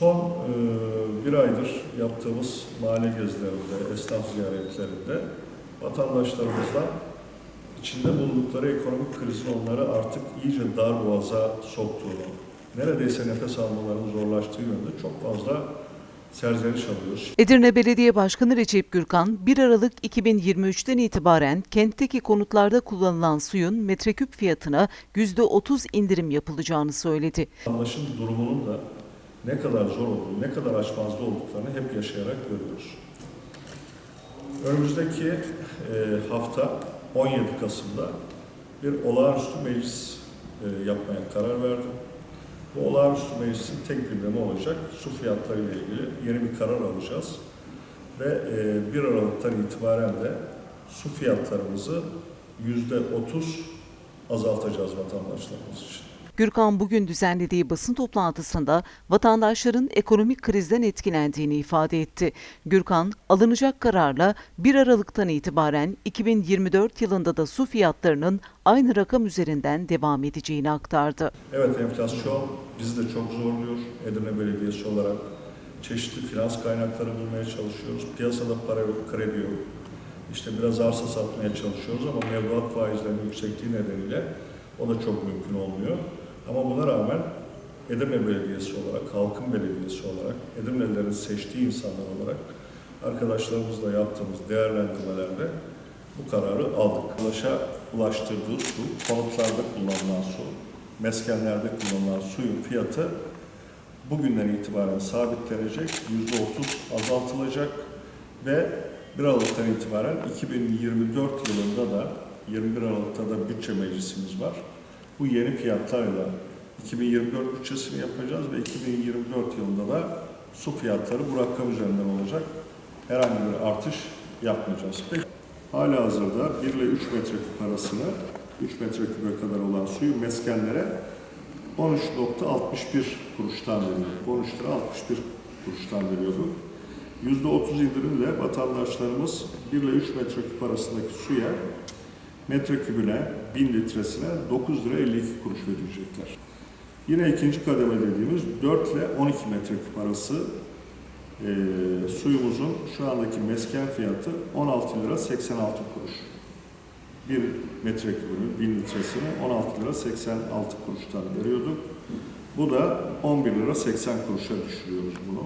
Son e, bir aydır yaptığımız mahalle gezilerinde, esnaf ziyaretlerinde vatandaşlarımızdan içinde bulundukları ekonomik krizin onları artık iyice dar boğaza soktuğunu, neredeyse nefes almalarının zorlaştığı yönde çok fazla serzeniş alıyoruz. Edirne Belediye Başkanı Recep Gürkan, 1 Aralık 2023'ten itibaren kentteki konutlarda kullanılan suyun metreküp fiyatına %30 indirim yapılacağını söyledi. Vatandaşın durumunun da ne kadar zor olduğunu, ne kadar açmazda olduklarını hep yaşayarak görüyoruz. Önümüzdeki e, hafta 17 Kasım'da bir olağanüstü meclis e, yapmaya karar verdim. Bu olağanüstü meclisin tek gündemi olacak su fiyatları ile ilgili yeni bir karar alacağız. Ve e, 1 Aralık'tan itibaren de su fiyatlarımızı %30 azaltacağız vatandaşlarımız için. Gürkan bugün düzenlediği basın toplantısında vatandaşların ekonomik krizden etkilendiğini ifade etti. Gürkan, alınacak kararla 1 Aralık'tan itibaren 2024 yılında da su fiyatlarının aynı rakam üzerinden devam edeceğini aktardı. Evet enflasyon bizi de çok zorluyor. Edirne Belediyesi olarak çeşitli finans kaynakları bulmaya çalışıyoruz. Piyasada para yok, kredi yok. İşte biraz arsa satmaya çalışıyoruz ama mevduat faizlerinin yüksekliği nedeniyle o da çok mümkün olmuyor. Ama buna rağmen Edirne Belediyesi olarak, halkın belediyesi olarak, Edirnelilerin seçtiği insanlar olarak arkadaşlarımızla yaptığımız değerlendirmelerde bu kararı aldık. Ulaşa ulaştırdığı su, konutlarda kullanılan su, meskenlerde kullanılan suyun fiyatı bugünden itibaren sabitlenecek, %30 azaltılacak ve 1 Aralık'tan itibaren 2024 yılında da 21 Aralık'ta da bütçe meclisimiz var. Bu yeni fiyatlarla 2024 bütçesini yapacağız ve 2024 yılında da su fiyatları bu rakam üzerinden olacak. Herhangi bir artış yapmayacağız. Peki, hala hazırda 1 ile 3 metreküp arasını 3 metreküpe kadar olan suyu meskenlere 13.61 kuruştan veriyorduk. 13 lira 61 kuruştan veriyorduk. %30 indirimle vatandaşlarımız 1 ile 3 metreküp arasındaki suya metrekübüne 1000 litresine 9 lira 52 kuruş verecekler. Yine ikinci kademe dediğimiz 4 ile 12 metreküp arası e, suyumuzun şu andaki mesken fiyatı 16 lira 86 kuruş. 1 metrekübünün 1000 litresini 16 lira 86 kuruştan veriyorduk. Bu da 11 lira 80 kuruşa düşürüyoruz bunu.